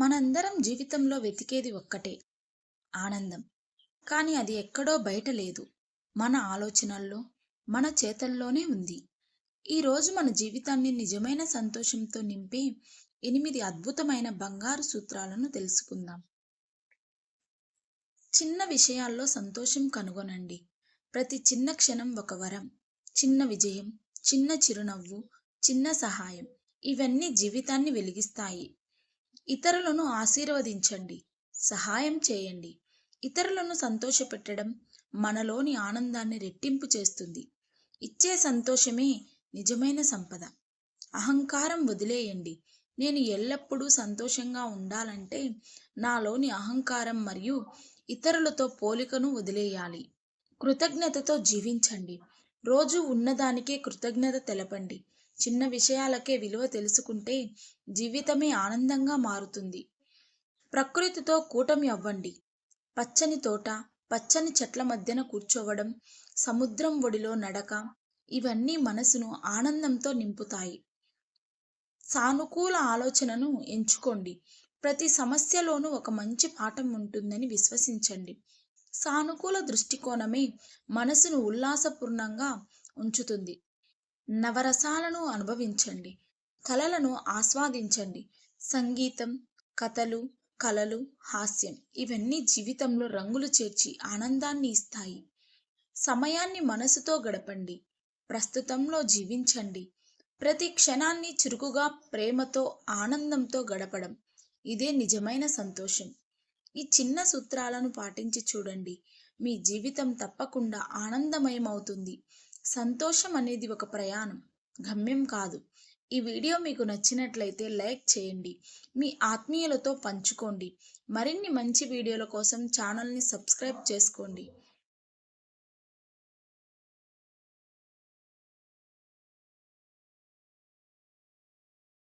మనందరం జీవితంలో వెతికేది ఒక్కటే ఆనందం. కానీ అది ఎక్కడో బయట లేదు. మన ఆలోచనల్లో మన చేతల్లోనే ఉంది. ఈరోజు మన జీవితాన్ని నిజమైన సంతోషంతో నింపే ఎనిమిది అద్భుతమైన బంగారు సూత్రాలను తెలుసుకుందాం. చిన్న విషయాల్లో సంతోషం కనుగొనండి. ప్రతి చిన్న క్షణం ఒక వరం చిన్న విజయం చిన్న చిరునవ్వు చిన్న సహాయం. ఇవన్నీ జీవితాన్ని వెలిగిస్తాయి. ఇతరులను ఆశీర్వదించండి సహాయం చేయండి. ఇతరులను సంతోషపెట్టడం మనలోని ఆనందాన్ని రెట్టింపు చేస్తుంది. ఇచ్చే సంతోషమే నిజమైన సంపద. అహంకారం వదిలేయండి. నేను ఎల్లప్పుడూ సంతోషంగా ఉండాలంటే నాలోని అహంకారం మరియు ఇతరులతో పోలికను వదిలేయాలి. కృతజ్ఞతతో జీవించండి. రోజు ఉన్నదానికే కృతజ్ఞత తెలపండి. చిన్న విషయాలకే విలువ తెలుసుకుంటే జీవితమే ఆనందంగా మారుతుంది. ప్రకృతితో కూటమి అవ్వండి. పచ్చని తోట పచ్చని చెట్ల మధ్యన కూర్చోవడం సముద్రం ఒడిలో నడక ఇవన్నీ మనసును ఆనందంతో నింపుతాయి. సానుకూల ఆలోచనను ఎంచుకోండి. ప్రతి సమస్యలోనూ ఒక మంచి పాఠం ఉంటుందని విశ్వసించండి. సానుకూల దృష్టికోణమే మనసును ఉల్లాసపూర్ణంగా ఉంచుతుంది. నవరసాలను అనుభవించండి. కళలను ఆస్వాదించండి. సంగీతం కథలు కళలు హాస్యం ఇవన్నీ జీవితంలో రంగులు చేర్చి ఆనందాన్ని ఇస్తాయి. సమయాన్ని మనసుతో గడపండి. ప్రస్తుతంలో జీవించండి. ప్రతి క్షణాన్ని చురుకుగా ప్రేమతో ఆనందంతో గడపడం ఇదే నిజమైన సంతోషం. ఈ చిన్న సూత్రాలను పాటించి చూడండి. మీ జీవితం తప్పకుండా ఆనందమయమవుతుంది. సంతోషం అనేది ఒక ప్రయాణం గమ్యం కాదు. ఈ వీడియో మీకు నచ్చినట్లయితే లైక్ చేయండి మీ ఆత్మీయులతో పంచుకోండి. మరిన్ని మంచి వీడియోల కోసం ఛానల్ని సబ్స్క్రైబ్ చేసుకోండి.